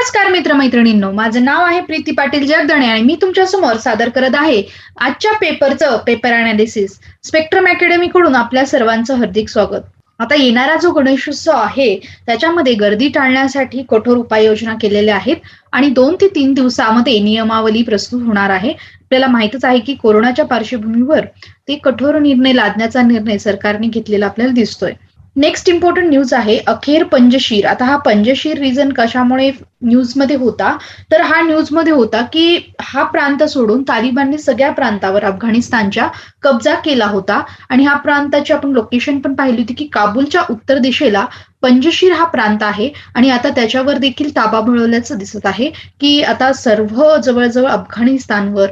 नमस्कार मित्रमैत्रिणींनो माझं नाव आहे प्रीती पाटील जगदणे आणि मी तुमच्यासमोर सादर करत आहे आजच्या पेपरचं पेपर अनालिसिस स्पेक्ट्रम अकॅडमीकडून आपल्या सर्वांचं हार्दिक स्वागत. आता येणारा जो गणेशोत्सव आहे त्याच्यामध्ये गर्दी टाळण्यासाठी कठोर उपाययोजना केलेल्या आहेत आणि दोन ते तीन दिवसामध्ये नियमावली प्रस्तुत होणार आहे. आपल्याला माहितच आहे की कोरोनाच्या पार्श्वभूमीवर ते कठोर निर्णय लादण्याचा निर्णय सरकारने घेतलेला आपल्याला दिसतोय. नेक्स्ट इम्पॉर्टंट न्यूज आहे अखेर पंजशीर. आता हा पंजशीर रिझन कशामुळे न्यूजमध्ये होता? तर हा न्यूजमध्ये होता की हा प्रांत सोडून तालिबानने सगळ्या प्रांतावर अफगाणिस्तानच्या कब्जा केला होता. आणि हा प्रांताची आपण लोकेशन पण पाहिली होती की काबूलच्या उत्तर दिशेला पंजशीर हा प्रांत आहे. आणि आता त्याच्यावर देखील ताबा मिळवल्याचं दिसत आहे की आता सर्व जवळजवळ अफगाणिस्तानवर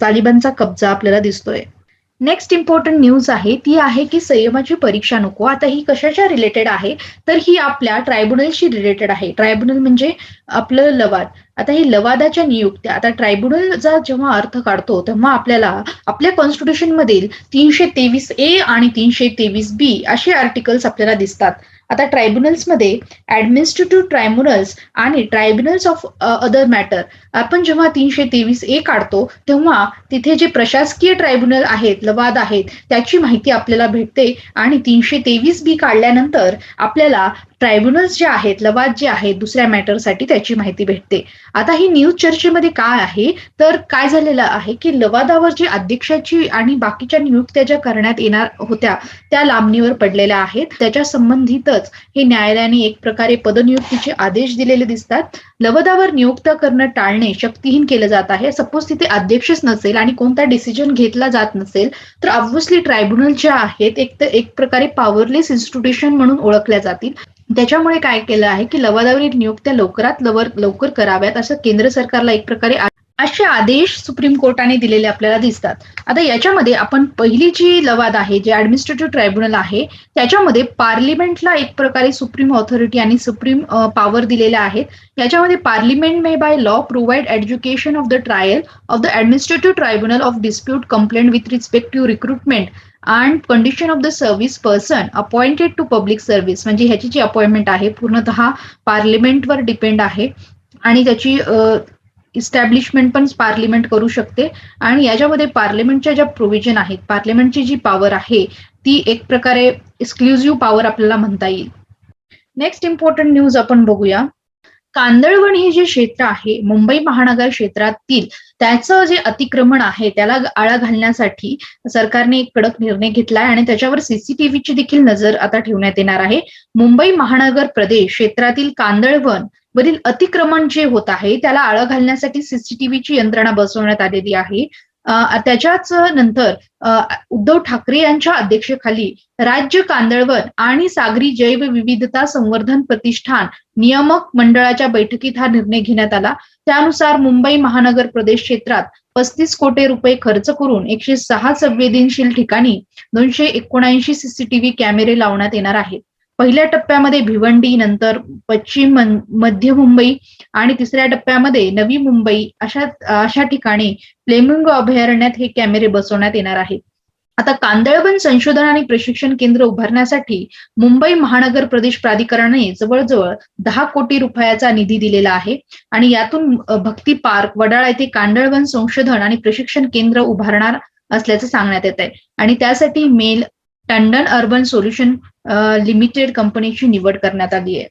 तालिबानचा कब्जा आपल्याला दिसतोय. नेक्स्ट इम्पॉर्टंट न्यूज आहे ती आहे की संयमाची परीक्षा नको. आता ही कशाच्या रिलेटेड आहे? तर ही आपल्या ट्रायब्युनलशी रिलेटेड आहे. ट्रायब्युनल म्हणजे आपलं लवाद. आता ही लवादाच्या नियुक्त्या. आता ट्रायब्युनलचा जेव्हा अर्थ काढतो तेव्हा आपल्याला आपल्या कॉन्स्टिट्यूशन मधील तीनशे तेवीस ए आणि तीनशे तेवीस बी असे आर्टिकल्स आपल्याला दिसतात. आता ट्रायब्युनल्समध्ये ऍडमिनिस्ट्रेटिव्ह ट्रायब्युनल्स आणि ट्रायब्युनल्स ऑफ अदर मॅटर आपण जेव्हा तीनशे तेवीस ए काढतो तेव्हा तिथे जे प्रशासकीय ट्रायब्युनल आहेत लवाद आहेत त्याची माहिती आपल्याला भेटते आणि तीनशे तेवीस बी काढल्यानंतर आपल्याला ट्रायब्युनल्स जे आहेत लवाद जे आहेत दुसऱ्या मॅटरसाठी त्याची माहिती भेटते. आता ही न्यूज चर्चेमध्ये काय आहे? तर काय झालेलं आहे की लवादावर जी अध्यक्षाची आणि बाकीच्या नियुक्त्या ज्या करण्यात येणार होत्या त्या लांबणीवर पडलेल्या आहेत. त्याच्या संबंधितच हे न्यायालयाने एक प्रकारे पदनियुक्तीचे आदेश दिलेले दिसतात. लवदावर नियुक्त करणं टाळणे शक्तीहीन केलं जात आहे. सपोज तिथे अध्यक्षच नसेल आणि कोणता डिसिजन घेतला जात नसेल तर ऑब्व्हियसली ट्रायब्युनल ज्या आहेत एक तर एक प्रकारे पॉवरलेस इन्स्टिट्यूशन म्हणून ओळखल्या जातील. त्याच्यामुळे काय केलं आहे की लवादावरील नियुक्त्या लवकरात लवकर लवकर कराव्यात असं केंद्र सरकारला एक प्रकारे असे आदेश सुप्रीम कोर्टाने दिलेले आपल्याला दिसतात. आता याच्यामध्ये आपण पहिली जी लवाद आहे जे ऍडमिनिस्ट्रेटिव्ह ट्रायब्युनल आहे त्याच्यामध्ये पार्लिमेंटला एक प्रकारे सुप्रीम ऑथॉरिटी आणि सुप्रीम पॉवर दिलेल्या आहेत. याच्यामध्ये parliament may by law provide education of the trial of the administrative tribunal of dispute complaint with respect to recruitment and condition of the service person appointed to public service म्हणजे ह्याची जी appointment आहे पूर्णतः पार्लिमेंटवर depend आहे. आणि त्याची establishment पण parliament करू शकते. आणि याच्यामध्ये पार्लिमेंटच्या ज्या प्रोव्हिजन आहेत पार्लिमेंटची जी पॉवर आहे ती एक प्रकारे एक्सक्लुझिव्ह पॉवर आपल्याला म्हणता येईल. नेक्स्ट इम्पॉर्टंट न्यूज आपण बघूया. कांदळवण हे जे क्षेत्र आहे मुंबई महानगर क्षेत्रातील त्याचं जे अतिक्रमण आहे त्याला आळा घालण्यासाठी सरकारने एक कडक निर्णय घेतलाय आणि त्याच्यावर सीसीटीव्हीची देखील नजर आता ठेवण्यात येणार आहे. मुंबई महानगर प्रदेश क्षेत्रातील कांदळवन वरील अतिक्रमण जे होत आहे त्याला आळा घालण्यासाठी सीसीटीव्हीची यंत्रणा बसवण्यात आलेली आहे. त्याच्याच नंतर उद्धव ठाकरे यांच्या अध्यक्षेखाली राज्य कांदळवन आणि सागरी जैवविविधता संवर्धन प्रतिष्ठान नियामक मंडळाच्या बैठकीत हा निर्णय घेण्यात आला. त्यानुसार मुंबई महानगर प्रदेश क्षेत्रात पस्तीस कोटी रुपये खर्च करून एकशे सहा संवेदनशील ठिकाणी दोनशे एकोणऐंशी सीसीटीव्ही कॅमेरे लावण्यात येणार आहेत. पहिल्या टप्प्यामध्ये भिवंडी नंतर पश्चिम मध्य मुंबई आणि तिसऱ्या टप्प्यामध्ये नवी मुंबई अशा अशा ठिकाणी फ्लेमिंगो अभयारण्यात हे कॅमेरे बसवण्यात येणार आहेत. आता कांदळवन संशोधन आणि प्रशिक्षण केंद्र उभारण्यासाठी मुंबई महानगर प्रदेश प्राधिकरणाने जवळजवळ दहा कोटी रुपयाचा निधी दिलेला आहे आणि यातून भक्ती पार्क वडाळा येथे कांदळवन संशोधन आणि प्रशिक्षण केंद्र उभारणार असल्याचं सांगण्यात येत आहे आणि त्यासाठी मेल टंडन अर्बन सोल्युशन लिमिटेड कंपनीची निवड करण्यात आली आहे.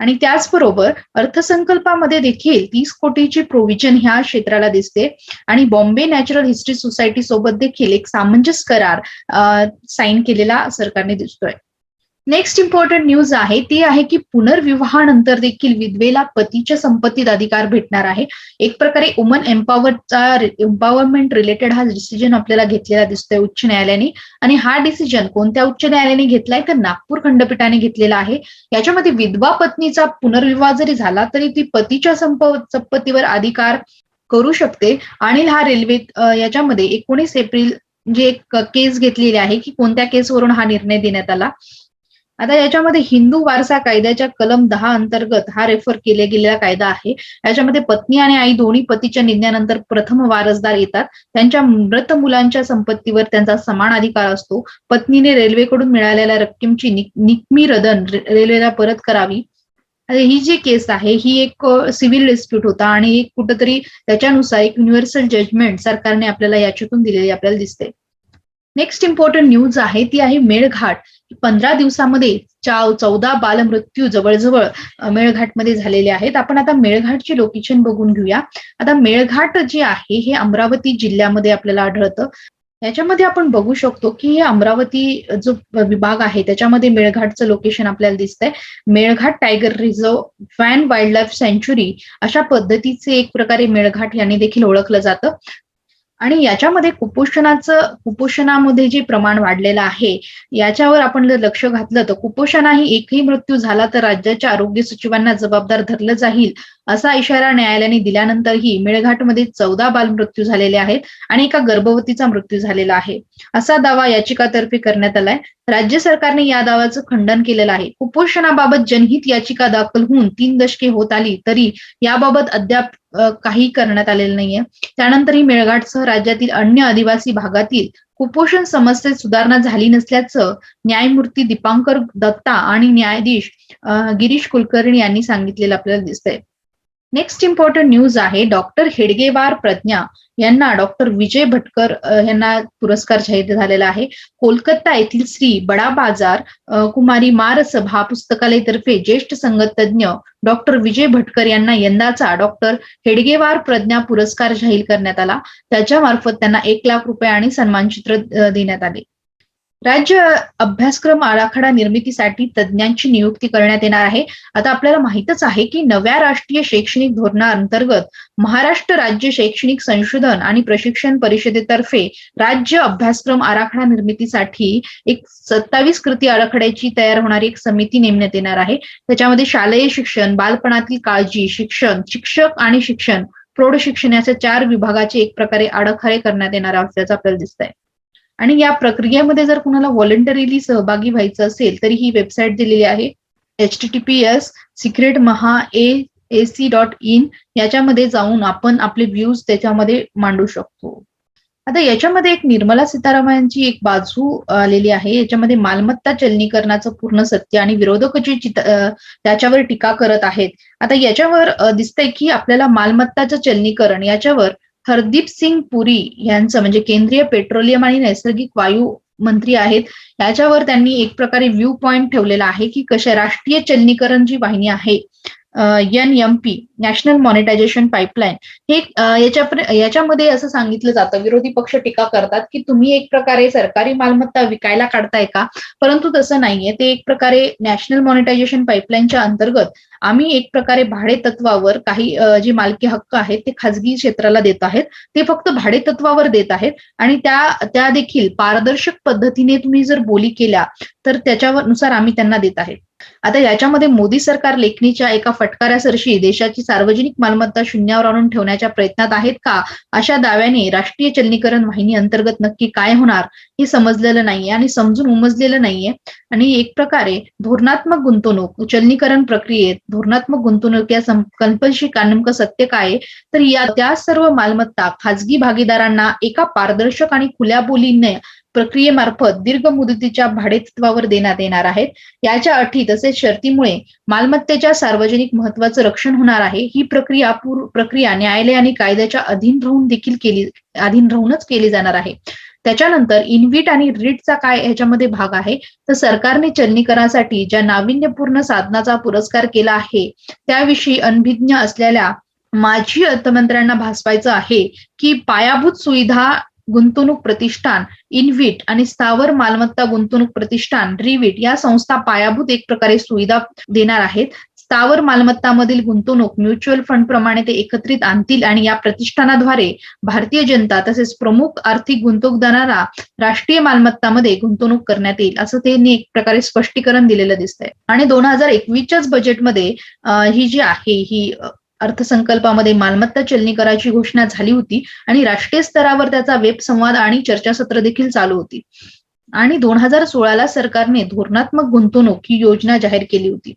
आणि त्याचबरोबर अर्थसंकल्पामध्ये देखील तीस कोटीची प्रोव्हिजन ह्या क्षेत्राला दिसते. आणि बॉम्बे नॅचरल हिस्ट्री सोसायटी सोबत देखील एक सामंजस्य करार साईन केलेला सरकारने दिसतोय. नेक्स्ट इम्पॉर्टंट न्यूज आहे ती आहे की पुनर्विवाहानंतर देखील विधवेला पतीच्या संपत्तीत अधिकार भेटणार आहे. एक प्रकारे वुमन एम्पॉवरचा एम्पॉवरमेंट रिलेटेड हा डिसिजन आपल्याला घेतलेला दिसतोय उच्च न्यायालयाने. आणि हा डिसिजन कोणत्या उच्च न्यायालयाने घेतलाय? तर नागपूर खंडपीठाने घेतलेला आहे. याच्यामध्ये विधवा पत्नीचा पुनर्विवाह जरी झाला तरी ती पतीच्या संप संपत्तीवर अधिकार करू शकते. आणि हा रेल्वे याच्यामध्ये एकोणीस एप्रिल जी एक केस घेतलेली आहे की कोणत्या केसवरून हा निर्णय देण्यात आला? आता याच्यामध्ये हिंदू वारसा कायद्याच्या कलम दहा अंतर्गत हा रेफर केला गेलेला कायदा आहे. याच्यामध्ये पत्नी आणि आई दोन्ही पतीच्या निधनानंतर प्रथम वारसदार येतात. त्यांच्या मृत मुलांच्या संपत्तीवर त्यांचा समान अधिकार असतो. पत्नीने रेल्वेकडून मिळालेल्या रक्कमची निकमी रदन रेल्वेला परत करावी. ही जी केस आहे ही एक सिव्हिल डिस्प्यूट होता आणि एक कुठंतरी त्याच्यानुसार एक युनिव्हर्सल जजमेंट सरकारने आपल्याला याच्यातून दिलेली आपल्याला दिसते. नेक्स्ट इम्पॉर्टंट न्यूज आहे ती आहे मेळघाट. पंधरा दिवसामध्ये चाव चौदा बालमृत्यू जवळजवळ मेळघाटमध्ये झालेले आहेत. आपण आता मेळघाटचे लोकेशन बघून घेऊया. आता मेळघाट जे आहे हे अमरावती जिल्ह्यामध्ये आपल्याला आढळतं. याच्यामध्ये आपण बघू शकतो की हे अमरावती जो विभाग आहे त्याच्यामध्ये मेळघाटचं लोकेशन आपल्याला दिसतंय. Melghat tiger reserve fan wildlife सँच्युरी अशा पद्धतीचे एक प्रकारे मेळघाट याने देखील ओळखलं जातं. आणि याच्यामध्ये कुपोषणाचं कुपोषणामध्ये जे प्रमाण वाढलेलं आहे याच्यावर आपण जर लक्ष घातलं तर कुपोषणाही एकही मृत्यू झाला तर राज्याच्या आरोग्य सचिवांना जबाबदार धरलं जाईल. असा इशारा न्यायालयाने दिल्यानंतरही मेळघाटमध्ये चौदा बालमृत्यू झालेले आहेत आणि एका गर्भवतीचा मृत्यू झालेला आहे. असा दावा याचिकातर्फे करण्यात आलाय. राज्य सरकारने या दाव्याचं खंडन केलेलं आहे. कुपोषणाबाबत जनहित याचिका दाखल होऊन तीन दशके होत आली तरी याबाबत अद्याप काही करण्यात आलेलं नाहीये. त्यानंतरही मेळघाटसह राज्यातील अन्य आदिवासी भागातील कुपोषण समस्येत सुधारणा झाली नसल्याचं न्यायमूर्ती दीपांकर दत्ता आणि न्यायाधीश गिरीश कुलकर्णी यांनी सांगितलेलं आपल्याला दिसतंय. नेक्स्ट इम्पॉर्टंट न्यूज आहे डॉक्टर हेडगेवार प्रज्ञा यांना डॉक्टर विजय भटकर यांना पुरस्कार जाहीर झालेला आहे. कोलकाता येथील श्री बडा बाजार कुमारी मार सभा पुस्तकालयतर्फे ज्येष्ठ संगत तज्ञ डॉक्टर विजय भटकर यांना यंदाचा डॉक्टर हेडगेवार प्रज्ञा पुरस्कार जाहीर करण्यात आला. त्याच्यामार्फत त्यांना एक लाख रुपये आणि सन्मानचित्र देण्यात आले. राज्य अभ्यासक्रम आराखडा निर्मितीसाठी तज्ज्ञांची नियुक्ती करण्यात येणार आहे. आता आपल्याला माहितच आहे की नव्या राष्ट्रीय शैक्षणिक धोरणाअंतर्गत महाराष्ट्र राज्य शैक्षणिक संशोधन आणि प्रशिक्षण परिषदेतर्फे राज्य अभ्यासक्रम आराखडा निर्मितीसाठी एक सत्तावीस कृती आराखड्याची तयार होणारी एक समिती नेमण्यात येणार आहे. त्याच्यामध्ये शालेय शिक्षण बालपणातील काळजी शिक्षण शिक्षक आणि शिक्षण प्रौढ शिक्षण याच्या चार विभागाचे एक प्रकारे आराखडे करण्यात येणार असल्याचं आपल्याला दिसतंय. आणि या प्रक्रियेमध्ये जर कुणाला व्हॉलंटरीली सहभागी व्हायचं असेल तरी ही वेबसाईट दिलेली आहे H T T P S secret Maha A A C dot in याच्यामध्ये जाऊन आपण आपले व्ह्यूज त्याच्यामध्ये मांडू शकतो. आता याच्यामध्ये एक निर्मला सीतारामनची एक बाजू आलेली आहे. याच्यामध्ये मालमत्ता चलनीकरणाचं पूर्ण सत्य आणि विरोधक जे त्याच्यावर टीका करत आहेत. आता याच्यावर दिसतंय की आपल्याला मालमत्ताचं चलनीकरण याच्यावर हरदीप सिंग पुरी यांचं म्हणजे केंद्रीय पेट्रोलियम आणि नैसर्गिक वायू मंत्री आहेत. याच्यावर त्यांनी एक प्रकारे व्ह्यू पॉइंट ठेवलेला आहे की कशा राष्ट्रीय चलनीकरण जी वाहिनी आहे. N M P national monetisation pipeline हे याच्या याच्यामध्ये असं सांगितलं जातं विरोधी पक्ष टीका करतात की तुम्ही एक प्रकारे सरकारी मालमत्ता विकायला काढताय का? परंतु तसं नाहीये ते एक प्रकारे नॅशनल मॉनिटायझेशन पाईपलाईनच्या अंतर्गत आम्ही एक प्रकारे भाडे तत्वावर काही जे मालकी हक्क आहेत ते खाजगी क्षेत्राला देत आहेत ते फक्त भाडे तत्वावर देत आहेत आणि त्या त्या देखील पारदर्शक पद्धतीने तुम्ही जर बोली केल्या तर त्याच्यावर नुसार आम्ही त्यांना देत आहेत. आता याच्यामध्ये मोदी सरकार लेखणीच्या एका फटकाऱ्यासरशी देशाची सार्वजनिक मालमत्ता शून्यावर आणून ठेवण्याच्या प्रयत्नात आहेत का अशा दाव्याने राष्ट्रीय चलनीकरण वाहिनी अंतर्गत नक्की काय होणार हे समजलेलं नाहीये आणि समजून उमजलेलं नाहीये आणि एक प्रकारे धोरणात्मक गुंतवणूक चलनीकरण प्रक्रियेत धोरणात्मक गुंतवणूक या संकल्पशी नेमकं सत्य काय आहे? तर या त्या सर्व मालमत्ता खाजगी भागीदारांना एका पारदर्शक आणि खुल्या बोलीने प्रक्रियेमार्फत दीर्घ मुदतीच्या भाडेतत्वावर देण्यात येणार आहेत. याच्या अटी तसेच शर्तीमुळे मालमत्तेच्या सार्वजनिक महत्वाचं रक्षण होणार आहे. ही प्रक्रिया पूर प्रक्रिया न्यायालय आणि कायद्याच्या अधीन राहून देखील केली अधीन राहूनच केली जाणार आहे. त्याच्यानंतर इनव्हिट आणि रिटचा काय ह्याच्यामध्ये भाग आहे? तर सरकारने चलनीकरणासाठी ज्या नाविन्यपूर्ण साधनाचा पुरस्कार केला आहे त्याविषयी अनभिज्ञ असलेल्या माजी अर्थमंत्र्यांना भासवायचं आहे की पायाभूत सुविधा गुंतवणूक प्रतिष्ठान इनविट आणि स्थावर मालमत्ता गुंतवणूक प्रतिष्ठान रिविट या संस्था पायाभूत एक प्रकारे सुविधा देणार आहेत. स्थावर मालमत्तामधील गुंतवणूक म्युच्युअल फंड प्रमाणे ते एकत्रित आणतील आणि या प्रतिष्ठानाद्वारे भारतीय जनता तसेच प्रमुख आर्थिक गुंतवणूकदारांना राष्ट्रीय मालमत्तामध्ये गुंतवणूक करण्यात येईल असं त्यांनी एक प्रकारे स्पष्टीकरण दिलेलं दिसतंय. आणि दोन हजार एकवीसच्याच बजेटमध्ये ही जी आहे ही अर्थसंकल्पामध्ये मालमत्ता चलनी कराची घोषणा झाली होती आणि राष्ट्रीय स्तरावर त्याचा वेब संवाद आणि चर्चासत्र देखील चालू होती. आणि दोन हजार सोळाला सरकारने धोरणात्मक गुंतवणूक ही योजना जाहीर केली होती.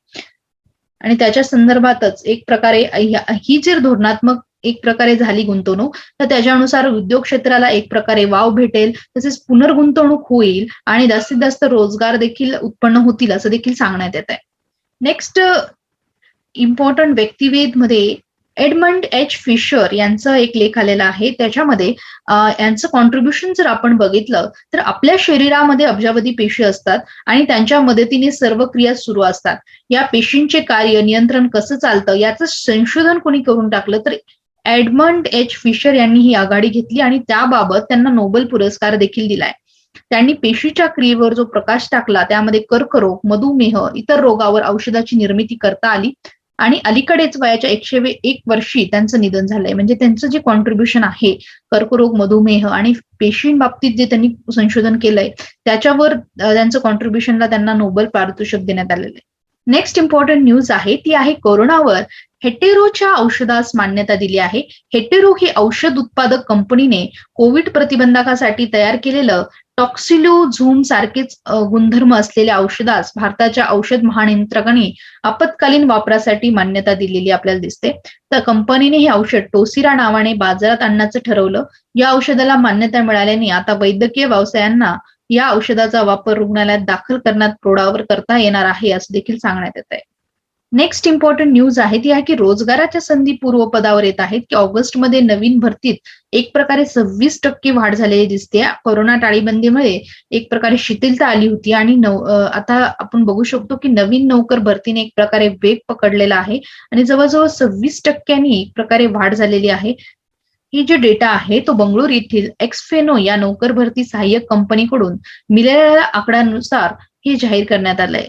आणि त्याच्या संदर्भातच एक प्रकारे ही जर धोरणात्मक एक प्रकारे झाली गुंतवणूक तर त्याच्यानुसार उद्योग क्षेत्राला एक प्रकारे वाव भेटेल तसेच पुनर्गुंतवणूक होईल आणि जास्तीत जास्त रोजगार देखील उत्पन्न होतील असं देखील सांगण्यात येत आहे. नेक्स्ट इम्पॉर्टंट व्यक्तिवेदमध्ये एडमंड एच फिशर यांचा एक लेख आलेला आहे. त्याच्यामध्ये यांचं कॉन्ट्रीब्युशन जर आपण बघितलं तर आपल्या शरीरामध्ये अब्जावधी पेशी असतात आणि त्यांच्या मदतीने सर्व क्रिया सुरू असतात. या पेशींचे कार्य नियंत्रण कसं चालतं याचं संशोधन कोणी करून टाकलं तर एडमंड एच फिशर यांनी ही आघाडी घेतली आणि त्याबाबत त्यांना नोबेल पुरस्कार देखील दिलाय. त्यांनी पेशीच्या क्रियेवर जो प्रकाश टाकला त्यामध्ये कर्करोग मधुमेह इतर रोगावर औषधाची निर्मिती करता आली. आणि अलीकडेच वयाच्या एकशे एक वर्षी त्यांचं निधन झालंय. म्हणजे त्यांचं जे कॉन्ट्रीब्युशन आहे कर्करोग मधुमेह आणि पेशींबाबतीत जे त्यांनी संशोधन केलंय त्याच्यावर त्यांचं कॉन्ट्रीब्युशनला त्यांना नोबेल पारितोषिक देण्यात आलेलं आहे. नेक्स्ट इम्पॉर्टंट न्यूज आहे ती आहे कोरोनावर हेटेरोच्या औषधास मान्यता दिली आहे. हेटेरो ही औषध उत्पादक कंपनीने कोविड प्रतिबंधकासाठी तयार केलेलं टॉक्सिलोझूम सारखेच गुणधर्म असलेल्या औषधास भारताच्या औषध महानियंत्रकांनी आपत्कालीन वापरासाठी मान्यता दिलेली आपल्याला दिसते. तर कंपनीने हे औषध टोसिरा नावाने बाजारात आणण्याचं ठरवलं. या औषधाला मान्यता मिळाल्याने आता वैद्यकीय व्यवसायांना या औषधाचा वापर रुग्णालयात दाखल करण्यात प्रोडावर करता येणार आहे असं देखील सांगण्यात येत आहे नेक्स्ट इम्पॉर्टंट न्यूज आहे ती आहे की रोजगाराच्या संधी पूर्वपदावर येत आहेत की ऑगस्टमध्ये नवीन भरतीत एक प्रकारे सव्वीस टक्के वाढ झालेली दिसते. कोरोना टाळीबंदीमुळे एक प्रकारे शिथिलता आली होती आणि आता आपण बघू शकतो की नवीन नोकर भरतीने एक प्रकारे वेग पकडलेला आहे आणि जवळजवळ सव्वीस टक्क्यांनी एक प्रकारे वाढ झालेली आहे. ही जे डेटा आहे तो बंगळूर येथील एक्सफेनो या नोकर भरती सहाय्यक कंपनीकडून मिळालेल्या आकड्यानुसार हे जाहीर करण्यात आलंय.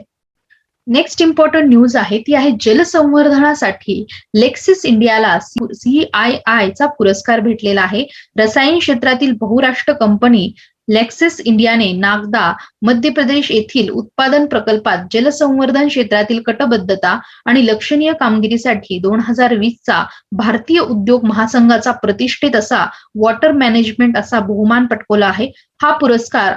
नेक्स्ट इम्पॉर्टंट न्यूज आहे ती आहे जलसंवर्धनासाठी लेक्सिस इंडियाला सी आय आय चा पुरस्कार भेटलेला आहे. रसायन क्षेत्रातील बहुराष्ट्र कंपनी लेक्सिस इंडियाने नागदा मध्य प्रदेश येथील उत्पादन प्रकल्पात जलसंवर्धन क्षेत्रातील कटबद्धता आणि लक्षणीय कामगिरीसाठी दोन हजार वीसचा भारतीय उद्योग महासंघाचा प्रतिष्ठित असा वॉटर मॅनेजमेंट असा बहुमान पटकवला आहे. हा पुरस्कार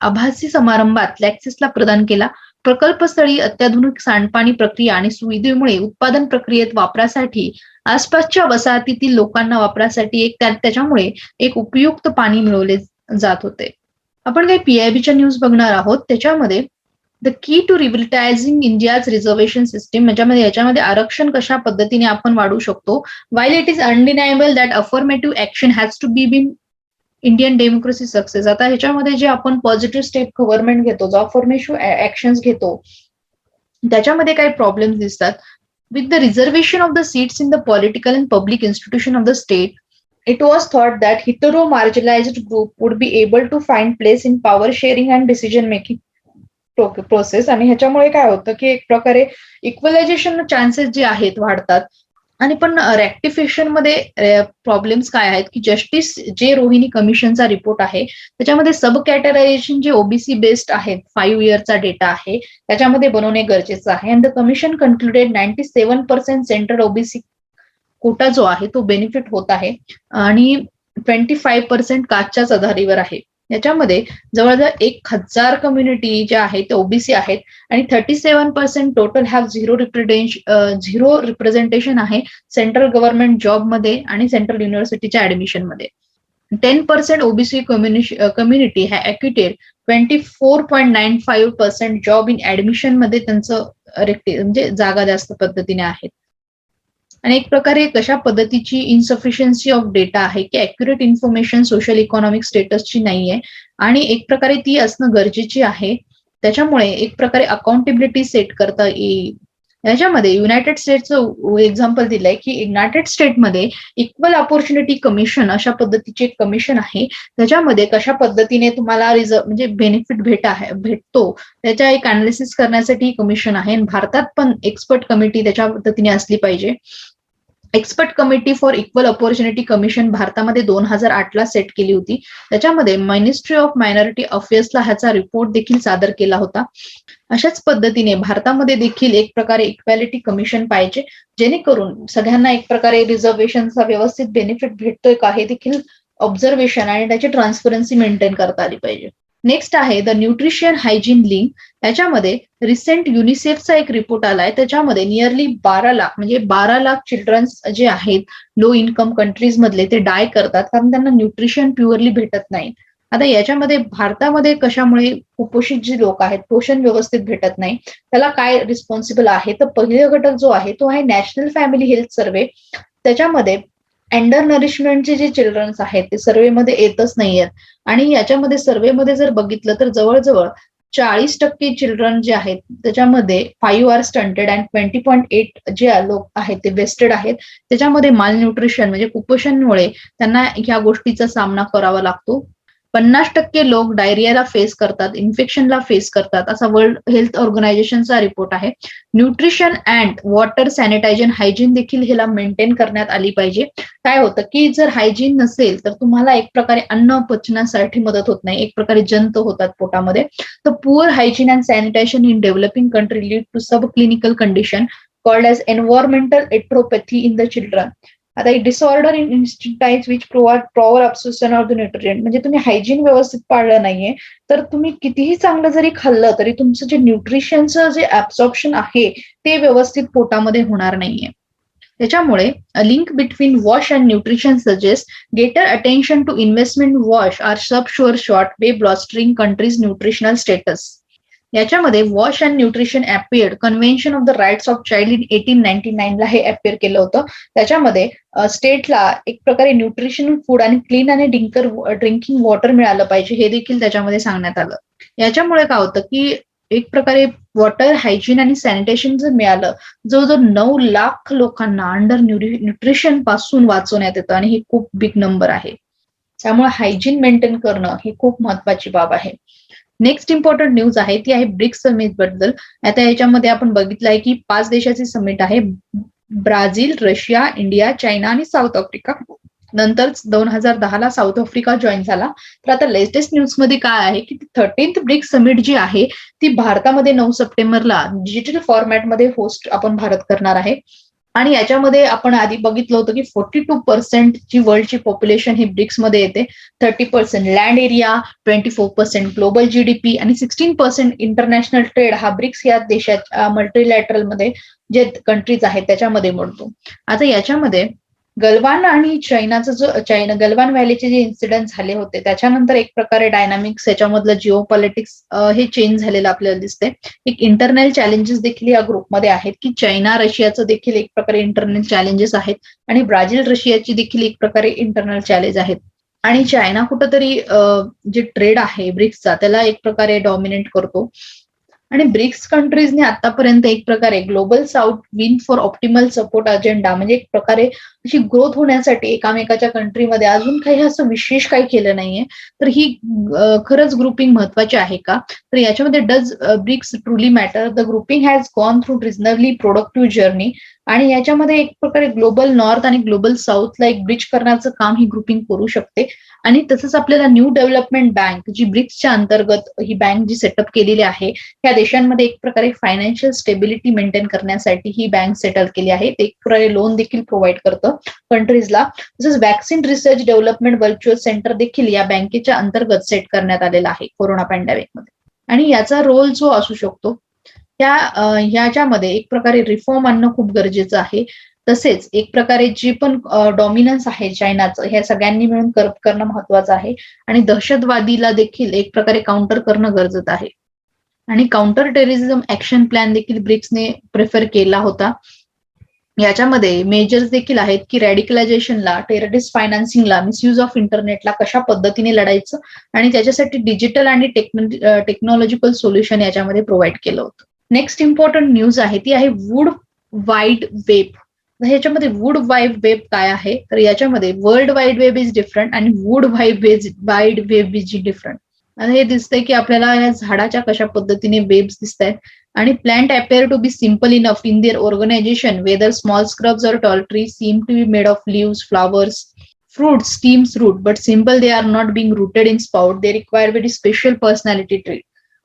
आभासी समारंभात लॅक्सिसला प्रदान केला. प्रकल्पस्थळी अत्याधुनिक सांडपाणी प्रक्रिया आणि सुविधेमुळे उत्पादन प्रक्रियेत वापरासाठी आसपासच्या वसाहतीतील लोकांना वापरासाठी एक त्याच्यामुळे एक उपयुक्त पाणी मिळवले जात होते. आपण काही पीआयबीच्या न्यूज बघणार आहोत. त्याच्यामध्ये the key to revitalising India's reservation system याच्यामध्ये याच्यामध्ये आरक्षण कशा पद्धतीने आपण वाढवू शकतो? While it is undeniable that affirmative action has to be been Indian democracy success आता ह्याच्यामध्ये जे आपण पॉझिटिव्ह स्टेट गव्हर्नमेंट घेतो जो अफॉर्मेटिव्ह ऍक्शन घेतो त्याच्यामध्ये काही प्रॉब्लेम्स दिसतात. With the reservation of the seats in the political and public institution of the state it was thought that hetero marginalized group would be able to find place in power sharing and decision making process आणि ह्याच्यामुळे काय होतं की एक प्रकारे equalization chances जे आहेत वाढतात आणि पण रेक्टिफिकेशनमध्ये प्रॉब्लेम्स काय आहेत की जस्टिस जे रोहिणी कमिशनचा रिपोर्ट आहे त्याच्यामध्ये सब कॅटेगरायझेशन जे ओबीसी बेस्ड आहेत फाईव्ह इयरचा डेटा आहे त्याच्यामध्ये बनवणे गरजेचं आहे. And the commission concluded ninety seven percent central OBC quota जो आहे तो बेनिफिट होत आहे. आणि ट्वेंटी फाईव्ह पर्सेंट काचच्याच आधारीवर आहे. याच्यामध्ये जवळजवळ एक हजार कम्युनिटी ज्या आहेत ते ओबीसी आहेत आणि thirty seven percent total have zero represent zero representation आहे सेंट्रल गव्हर्नमेंट जॉबमध्ये आणि सेंट्रल युनिव्हर्सिटीच्या ऍडमिशनमध्ये टेन पर्सेंट ओबीसी कम्युनिटी ह्या ॲक्युटेड twenty four point nine five percent job in ऍडमिशनमध्ये त्यांचं म्हणजे जागा जास्त पद्धतीने आहेत आणि एक प्रकारे कशा पद्धतीची इन्सफिशियन्सी ऑफ डेटा आहे की अॅक्युरेट इन्फॉर्मेशन सोशल इकॉनॉमिक स्टेटसची नाहीये आणि एक प्रकारे ती असणं गरजेची आहे. त्याच्यामुळे एक प्रकारे अकाउंटेबिलिटी सेट करता येईल याच्यामध्ये युनायटेड स्टेटचं एक्झाम्पल दिलंय की युनायटेड स्टेटमध्ये इक्वल ऑपॉर्च्युनिटी कमिशन अशा पद्धतीचे एक कमिशन आहे. त्याच्यामध्ये कशा पद्धतीने तुम्हाला रिझर्व म्हणजे बेनिफिट भेट आहे भेटतो त्याच्या एक अनालिसिस करण्यासाठी कमिशन आहे. आणि भारतात पण एक्सपर्ट कमिटी त्याच्या पद्धतीने असली पाहिजे. Expert committee for equal opportunity commission भारतामध्ये दोन हजार आठला सेट केली होती. त्याच्यामध्ये मिनिस्ट्री ऑफ मायनॉरिटी अफेअर्सला ह्याचा रिपोर्ट देखील सादर केला होता. अशाच पद्धतीने भारतामध्ये देखील एक प्रकारे इक्वॅलिटी कमिशन पाहिजे जेणेकरून सगळ्यांना एक प्रकारे रिझर्वेशनचा व्यवस्थित बेनिफिट भेटतोय का हे देखील ऑब्झर्वेशन आणि त्याची ट्रान्सपरन्सी मेंटेन करता आली पाहिजे. नेक्स्ट आहे द न्यूट्रिशन हायजीन लिंक याच्यामध्ये रिसेंट युनिसेफचा एक रिपोर्ट आलाय. त्याच्यामध्ये नियरली बारा लाख म्हणजे बारा लाख चिल्ड्रन्स जे आहेत लो इन्कम कंट्रीज मधले ते डाय करतात. कारण त्यांना न्यूट्रिशन प्युअरली भेटत नाही. आता याच्यामध्ये भारतामध्ये कशामुळे कुपोषित जे लोक आहेत पोषण व्यवस्थित भेटत नाही त्याला काय रिस्पॉन्सिबल आहे? तर पहिला घटक जो आहे तो आहे नॅशनल फॅमिली हेल्थ सर्वे त्याच्यामध्ये अंडर नरिशमेंटचे जे चिल्ड्रन्स आहेत ते सर्वेमध्ये येतच नाहीयेत. आणि याच्यामध्ये सर्वेमध्ये जर बघितलं तर जवळजवळ चाळीस टक्के चिल्ड्रन जे आहेत त्याच्यामध्ये five are stunted and twenty point eight जे लोक आहेत ते वेस्टेड आहेत. त्याच्यामध्ये माल न्यूट्रिशन म्हणजे कुपोषणमुळे त्यांना ह्या गोष्टीचा सामना करावा लागतो. पन्नास टक्के लोक डायरियाला फेस करतात इन्फेक्शनला फेस करतात. असा वर्ल्ड हेल्थ ऑर्गनायझेशनचा रिपोर्ट आहे. Nutrition and water sanitisation hygiene देखील ह्याला मेंटेन करण्यात आली पाहिजे. काय होतं की जर हायजीन नसेल तर तुम्हाला एक प्रकारे अन्न पचण्यासाठी मदत होत नाही. एक प्रकारे जंत होतात पोटामध्ये. तर poor hygiene and sanitisation in developing country lead to sub clinical condition called as environmental enteropathy in the children आता disorder in intestines which provide proper absorption of the nutrient म्हणजे तुम्ही हायजीन व्यवस्थित पाळलं नाहीये तर तुम्ही कितीही चांगलं जरी खाल्लं तरी तुमचं जे न्यूट्रिशनचं जे ऍब्सॉर्प्शन आहे ते व्यवस्थित पोटामध्ये होणार नाहीये. त्याच्यामुळे link between wash and nutrition suggest greater attention to investment wash are sub sure short way bolstering countries nutritional status याच्यामध्ये wash and nutrition appeared convention of the rights of child in eighteen ninety नाईनला हे appear केलं होतं. त्याच्यामध्ये स्टेटला एक प्रकारे nutritional food आणि clean आणि ड्रिंकर ड्रिंकिंग वॉटर मिळालं पाहिजे हे देखील त्याच्यामध्ये सांगण्यात आलं. याच्यामुळे काय होतं की एक प्रकारे वॉटर हायजीन आणि सॅनिटेशन जर मिळालं जवळजवळ नऊ लाख लोकांना अंडर न्यूट्रिशनपासून वाचवण्यात येतं आणि हे खूप बिग नंबर आहे. त्यामुळे हायजीन मेंटेन करणं ही खूप महत्वाची बाब आहे. नेक्स्ट इम्पॉर्टंट न्यूज आहे ती आहे ब्रिक्स समिटबद्दल. आता याच्यामध्ये आपण बघितलं आहे की पाच देशाची समिट आहे. ब्राझील रशिया इंडिया चायना आणि साऊथ आफ्रिका. नंतर दोन हजार दहाला साऊथ आफ्रिका जॉईन झाला. तर आता लेटेस्ट न्यूजमध्ये काय आहे की थर्टीन्थ ब्रिक्स समिट जी आहे ती भारतामध्ये नऊ सप्टेंबरला डिजिटल फॉर्मॅटमध्ये होस्ट आपण भारत करणार आहे. आणि याच्यामध्ये आपण आधी बघितलं होतं की फोर्टी टू पर्सेंट जी वर्ल्डची पॉप्युलेशन ही ब्रिक्समध्ये येते thirty percent land area twenty four percent global GDP आणि सिक्स्टीन पर्सेंट इंटरनॅशनल ट्रेड हा ब्रिक्स या देशाच्या मल्टीलॅटरलमध्ये जे कंट्रीज आहेत त्याच्यामध्ये मोडतो. आता याच्यामध्ये गलवान आणि चायनाचं जो चायना गलवान व्हॅलीचे जे इन्सिडेंट झाले होते त्याच्यानंतर एक प्रकारे डायनामिक्स याच्यामधलं जिओ पॉलिटिक्स हे चेंज झालेलं आपल्याला दिसते एक इंटरनल चॅलेंजेस देखील या ग्रुपमध्ये आहेत की चायना रशियाचं देखील एक प्रकारे इंटरनल चॅलेंजेस आहेत आणि ब्राझील रशियाची देखील एक प्रकारे इंटरनल चॅलेंज आहेत. आणि चायना कुठंतरी जे ट्रेड आहे ब्रिक्सचा त्याला एक प्रकारे डॉमिनेट करतो. आणि ब्रिक्स कंट्रीजने आतापर्यंत एक प्रकारे global south win for optimal support agenda म्हणजे एक प्रकारे अशी ग्रोथ होण्यासाठी एकामेकाच्या कंट्रीमध्ये अजून काही असं विशेष काही केलं नाहीये. तर ही खरंच ग्रुपिंग महत्वाची आहे का? तर याच्यामध्ये does BRICS truly matter the grouping has gone through reasonably productive journey आणि याच्यामध्ये एक प्रकारे ग्लोबल नॉर्थ आणि ग्लोबल साऊथला एक ब्रिज करण्याचं काम ही ग्रुपिंग करू शकते. आणि तसंच आपल्याला न्यू डेव्हलपमेंट बँक जी ब्रिक्सच्या अंतर्गत ही बँक जी सेटअप केलेली आहे त्या देशांमध्ये एक प्रकारे फायनान्शियल स्टेबिलिटी मेंटेन करण्यासाठी ही बँक सेटल केली आहे. ते एक प्रकारे लोन देखील प्रोव्हाइड करतं कंट्रीजला तसंच vaccine research development virtual centre देखील या बँकेच्या अंतर्गत सेट करण्यात आलेला आहे कोरोना पॅन्डेमिकमध्ये आणि याचा रोल जो असू शकतो त्या ह्याच्यामध्ये एक प्रकारे रिफॉर्म आणणं खूप गरजेचं आहे. तसेच एक प्रकारे जे पण डॉमिनन्स आहे चायनाचं ह्या सगळ्यांनी मिळून करणं महत्वाचं आहे. आणि दहशतवादीला देखील एक प्रकारे काउंटर करणं गरजेचं आहे. आणि काउंटर टेररिझम ऍक्शन प्लॅन देखील ब्रिक्सने प्रेफर केला होता. याच्यामध्ये मेजर्स देखील आहेत की रॅडिकलायझेशनला टेररिस्ट फायनान्सिंगला मिसयूज ऑफ इंटरनेटला कशा पद्धतीने लढायचं आणि त्याच्यासाठी डिजिटल आणि टेक्नॉलॉजिकल सोल्युशन याच्यामध्ये प्रोव्हाइड केलं होतं. नेक्स्ट इम्पॉर्टंट न्यूज आहे ती आहे वूड वाईड वेब ह्याच्यामध्ये वूड वाईड वेब काय आहे? तर याच्यामध्ये world wide web is different आणि wood wide web wide web is different हे दिसतंय की आपल्याला या झाडाच्या कशा पद्धतीने वेब्स दिसत आहेत आणि plant appear to be simple enough in their organisation whether small shrubs or tall tree seem to be made of leaves flowers fruits steams root but simple they are not being rooted in spout. They require very special personality trait.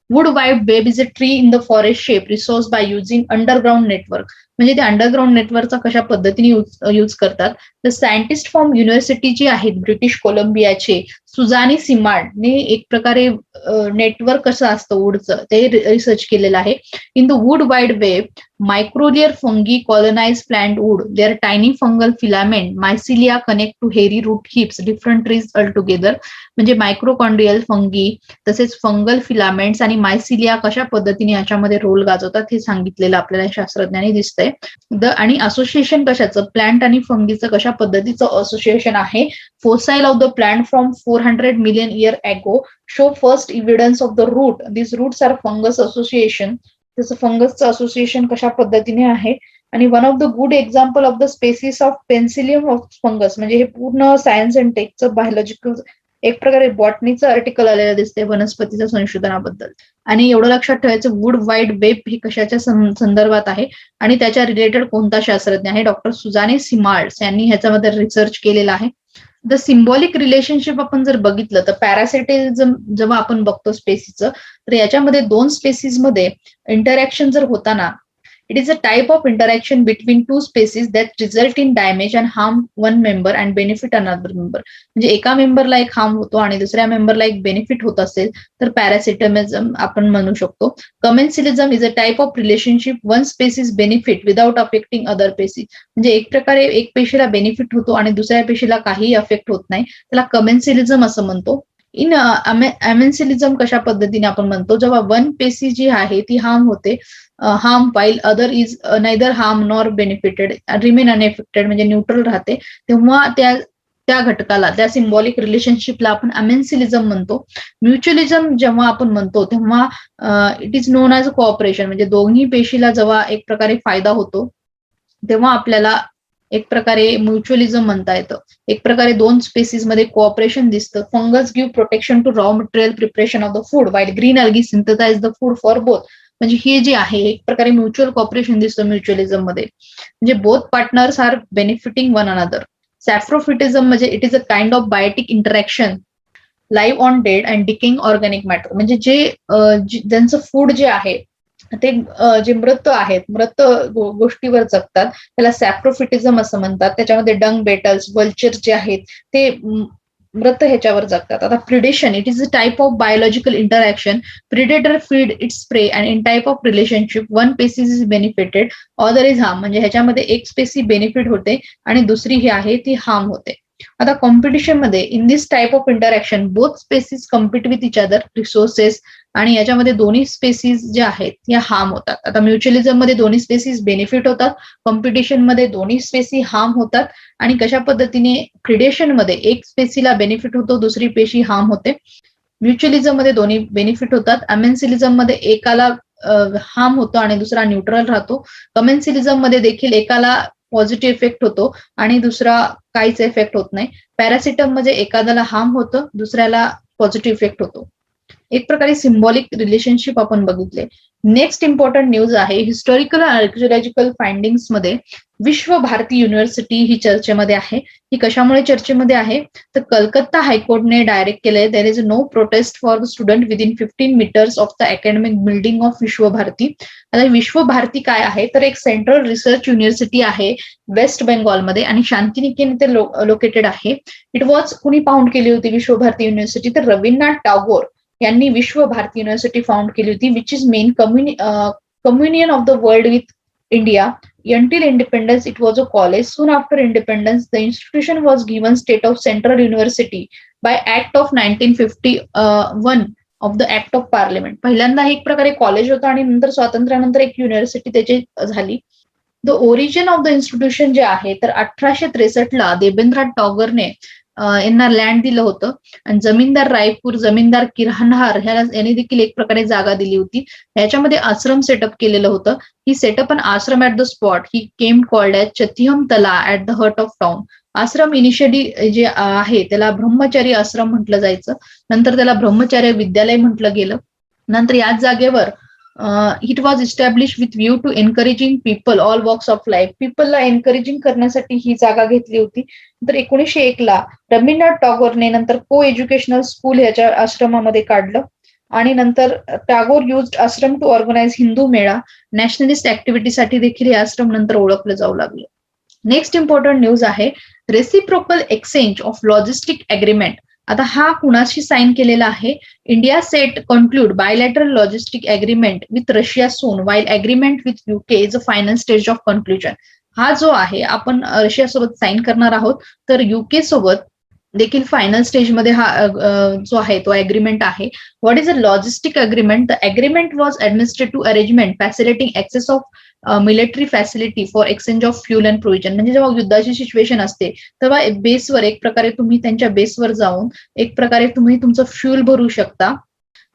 Wood wide web is a tree in the forest shape resourced by using underground network. म्हणजे ते underground नेटवर्कचा कशा पद्धतीने use करतात. तर scientist from university जी आहेत British कोलंबियाचे सुजानी सिमार्डने एक प्रकारे नेटवर्क कसं असतं वूडचं ते रिसर्च केलेलं आहे. In the wood wide web mycorrhizal fungi colonise plant wood their tiny fungal filament mycelia connect to hairy root tips different trees all together म्हणजे मायक्रोकॉन्ड्रियल फंगी तसेच फंगल फिलामेंट्स आणि मायसिलिया कशा पद्धतीने याच्यामध्ये रोल गाजवतात हे सांगितलेलं आपल्याला शास्त्रज्ञांनी दिसतंय. द आणि असोसिएशन कशाचं? प्लांट आणि फंगीचं कशा पद्धतीचं असोसिएशन आहे? Fossil of the plant from four hundred million year ago show first evidence of the root this roots are fungus association त्याचं फंगसचं असोसिएशन कशा पद्धतीने आहे? आणि one of the good example of the species of penicillium of fungus म्हणजे हे पूर्ण सायन्स अँड टेकचं बायोलॉजिकल एक प्रकारे बॉटनीचं आर्टिकल आलेलं दिसते वनस्पतीच्या संशोधनाबद्दल. आणि एवढं लक्षात ठेवायचं वूड वाईड वेब हे कशाच्या संदर्भात आहे? आणि त्याच्या रिलेटेड कोणता शास्त्रज्ञ आहे? डॉक्टर सुजाने सिमार्ड्स यांनी ह्याच्यामध्ये रिसर्च केलेला आहे. द सिम्बॉलिक रिलेशनशिप आपण जर बघितलं तर पॅरासिटिझम जेव्हा आपण बघतो स्पेसीचं तर याच्यामध्ये दोन स्पेसीजमध्ये इंटरॅक्शन जर होताना it is a type of interaction between two species that result in damage and harm one member and benefit another member म्हणजे एका मेंबरला एक हार्म होतो आणि दुसऱ्या मेंबरला एक बेनिफिट होत असेल तर पॅरासिटमिझम आपण म्हणू शकतो. Commensalism is a type of relationship one species benefit without affecting other species म्हणजे एक प्रकारे एक पेशीला बेनिफिट होतो आणि दुसऱ्या पेशीला काहीही अफेक्ट होत नाही. त्याला कमेन्सिलिझम असं म्हणतो. इन अमेन्सिलिझम कशा पद्धतीने आपण म्हणतो? जेव्हा वन पेसी जी आहे ती हार्म होते harm while other is neither harm nor benefited remain unaffected म्हणजे न्यूट्रल राहते तेव्हा त्या त्या घटकाला त्या सिम्बॉलिक रिलेशनशिपला आपण अमेन्सिलिझम म्हणतो. म्युच्युअलिझम जेव्हा आपण म्हणतो तेव्हा it is known as a cooperation म्हणजे दोन्ही पेशीला जेव्हा एक प्रकारे फायदा होतो तेव्हा आपल्याला एक प्रकारे म्युच्युअलिझम म्हणता येतं. एक प्रकारे दोन स्पेसिसमध्ये कोऑपरेशन दिसतं. Fungus give protection to raw material preparation of the food while green algae synthesise the food for both म्हणजे हे जे आहे एक प्रकारे म्युच्युअल कॉपरेशन दिसतं म्युच्युअलिझममध्ये. म्हणजे both partners are benefiting one another saprophytism म्हणजे it is a kind of biotic interaction live on dead and decaying organic matter म्हणजे जे ज्यांचं फूड जे आहे ते जे मृत आहेत मृत गोष्टीवर जगतात त्याला सॅफ्रोफिटिझम असं म्हणतात त्याच्यामध्ये डंग बेटल्स वल्चर जे आहेत ते मृत ह्याच्यावर जगतात. आता predation it is a type of biological interaction predator feed its prey and in type of relationship one species is benefited other is harm म्हणजे ह्याच्यामध्ये एक स्पेसी बेनिफिट होते आणि दुसरी ही आहे ती हार्म होते. आता कॉम्पिटिशनमध्ये in this type of interaction both species compete with each other resources आणि याच्यामध्ये दोन्ही स्पेसीज जे आहेत या हार्म होतात. आता म्युच्युअलिझममध्ये दोन्ही स्पेसीज बेनिफिट होतात कॉम्पिटिशनमध्ये दोन्ही स्पेसी हार्म होतात आणि कशा पद्धतीने क्रिडेशनमध्ये एक स्पेसीला बेनिफिट होतो दुसरी पेशी हार्म होते. म्युच्युअलिझममध्ये दोन्ही बेनिफिट होतात. अमेन्सिलिझममध्ये एकाला हार्म होतो आणि दुसरा न्यूट्रल राहतो. कमेन्सिलिझममध्ये देखील एकाला पॉझिटिव्ह इफेक्ट होतो आणि दुसरा काहीच इफेक्ट होत नाही. पॅरासिटममध्ये एखाद्याला हार्म होतं दुसऱ्याला पॉझिटिव्ह इफेक्ट होतो. एक प्रकारे सिम्बॉलिक रिलेशनशिप आपण बघितले. नेक्स्ट इम्पॉर्टंट न्यूज आहे हिस्टॉरिकल आर्किओलॉजिकल फाइंडिंग्समध्ये विश्व भारती युनिव्हर्सिटी ही चर्चेमध्ये आहे. ही कशामुळे चर्चेमध्ये आहे? तर कलकत्ता हायकोर्टने डायरेक्ट केलंय there is no protest for the student within fifteen metres of the academic building of Vishwa Bharati आता विश्व भारती काय आहे? तर एक सेंट्रल रिसर्च युनिव्हर्सिटी आहे वेस्ट बेंगॉलमध्ये आणि शांतिनिकेतन ते लोकेटेड आहे. इट वॉज कुणी फाउंड केली होती विश्व भारती युनिव्हर्सिटी तर रवींद्रनाथ टागोर. यांनी विश्व भारती युनिव्हर्सिटी फाउंड केली होती which is main कम्युनि communion of the world with India until independence it was a college. Soon after independence the institution was given state of central university by act of 1951 of the act of parliament पहिल्यांदा एक प्रकारे college होतं आणि नंतर स्वातंत्र्यानंतर एक university त्याची झाली. The origin of the institution जे आहे तर अठराशे त्रेसष्टला देवेंद्रनाथ टागोरने यांना लँड दिलं होतं. आणि जमीनदार रायपूर जमीनदार किराणहार ह्याला यांनी देखील एक प्रकारे जागा दिली होती. ह्याच्यामध्ये आश्रम सेटअप केलेलं होतं. He setup an ashram at the spot he came called at Chhatimtala at the heart of town ashram initially जे आहे त्याला ब्रह्मचारी आश्रम म्हटलं जायचं. नंतर त्याला ब्रह्मचार्य विद्यालय म्हटलं गेलं. नंतर याच जागेवर it established establish view to to people people all of of life पीपलला encouraging करण्यासाठी ही जागा घेतली होती. तर एकोणीसशे एकला रवींद्रनाथ टागोरने नंतर को एज्युकेशनल स्कूल ह्याच्या आश्रमामध्ये काढलं. आणि नंतर Tagore use ashram to organise Hindu mela. Nationalist ऍक्टिव्हिटीसाठी देखील हे आश्रम नंतर ओळखलं जाऊ लागलं. नेक्स्ट इम्पॉर्टंट न्यूज आहे reciprocal exchange of logistic agreement आता हा कुणाशी साईन केलेला आहे? India set conclude bilateral logistic agreement with Russia soon while agreement with UK is a final stage of conclusion हा जो आहे आपण रशिया सोबत साईन करणार आहोत. तर युके सोबत देखील फायनल स्टेजमध्ये हा जो आहे तो अग्रीमेंट आहे. What is a logistic agreement the agreement was administrative arrangement facilitating access of military facility for exchange of fuel and provision म्हणजे जेव्हा युद्धाची सिच्युएशन असते तेव्हा बेसवर एक प्रकारे तुम्ही त्यांच्या बेसवर जाऊन एक प्रकारे तुम्ही तुमचं फ्युल भरू शकता.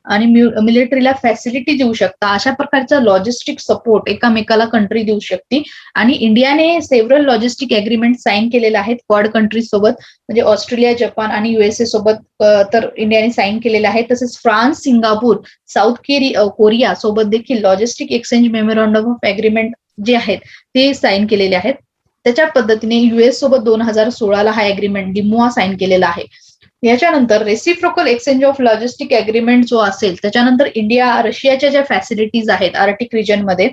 आणि मिलिटरीला फॅसिलिटी देऊ शकता. अशा प्रकारचा लॉजिस्टिक सपोर्ट एकामेकाला कंट्री देऊ शकते. आणि इंडियाने सेव्हरल लॉजिस्टिक अग्रीमेंट साईन केलेले आहेत क्वाड कंट्री सोबत. म्हणजे ऑस्ट्रेलिया जपान आणि युएसए सोबत तर इंडियाने साईन केलेले आहेत. तसेच फ्रान्स सिंगापूर साऊथ केरी कोरिया सोबत देखील logistic exchange memorandum of agreement जे आहेत ते साईन केलेले आहेत. त्याच्या पद्धतीने युएस सोबत दोन हजार सोळाला हा अग्रीमेंट डिमोआ साईन केलेला आहे. याच्यानंतर reciprocal exchange of logistic agreement जो असेल त्याच्यानंतर इंडिया रशियाच्या ज्या फॅसिलिटीज आहेत आर्टिक रिजनमध्ये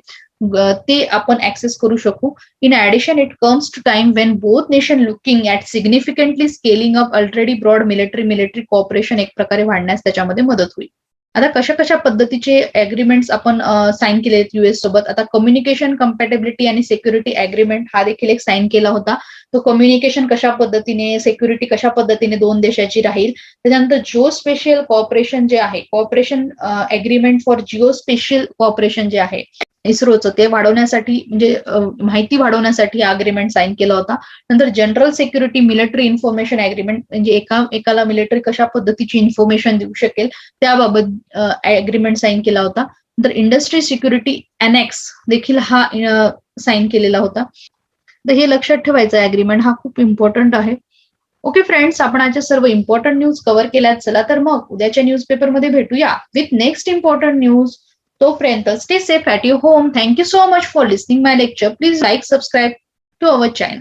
ते आपण ऍक्सेस करू शकू. In addition it comes to time when both nation looking at significantly scaling up already broad military military cooperation एक प्रकारे वाढण्यास त्याच्यामध्ये मदत होईल. आता कशा कशा पद्धतीचे अग्रीमेंट्स आपण साईन केले आहेत युएस सोबत? आता कम्युनिकेशन कम्पॅटेबिलिटी आणि सिक्युरिटी अग्रीमेंट हा देखील एक साईन केला होता. तो कम्युनिकेशन कशा पद्धतीने सिक्युरिटी कशा पद्धतीने दोन देशाची राहील? त्याच्यानंतर जिओ स्पेशियल कॉपरेशन जे आहे cooperation agreement for geospatial cooperation जे आहे इस्रोचं ते वाढवण्यासाठी म्हणजे माहिती वाढवण्यासाठी हा अग्रीमेंट साईन केला होता. नंतर general security military information agreement म्हणजे एका एकाला मिलिटरी कशा पद्धतीची इन्फॉर्मेशन देऊ शकेल त्याबाबत अग्रीमेंट साईन केला होता. नंतर इंडस्ट्री सिक्युरिटी अनेक्स देखील हा साईन केलेला होता. तर हे लक्षात ठेवायचं अग्रीमेंट हा खूप इम्पॉर्टंट आहे. ओके फ्रेंड्स आपण आजच्या सर्व इम्पॉर्टंट न्यूज कव्हर केल्यात. चला तर मग उद्याच्या न्यूज पेपरमध्ये भेटूया. विथ नेक्स्ट इम्पॉर्टंट न्यूज तोपर्यंत stay safe at your home thank you so much for listening my lecture please like subscribe to our channel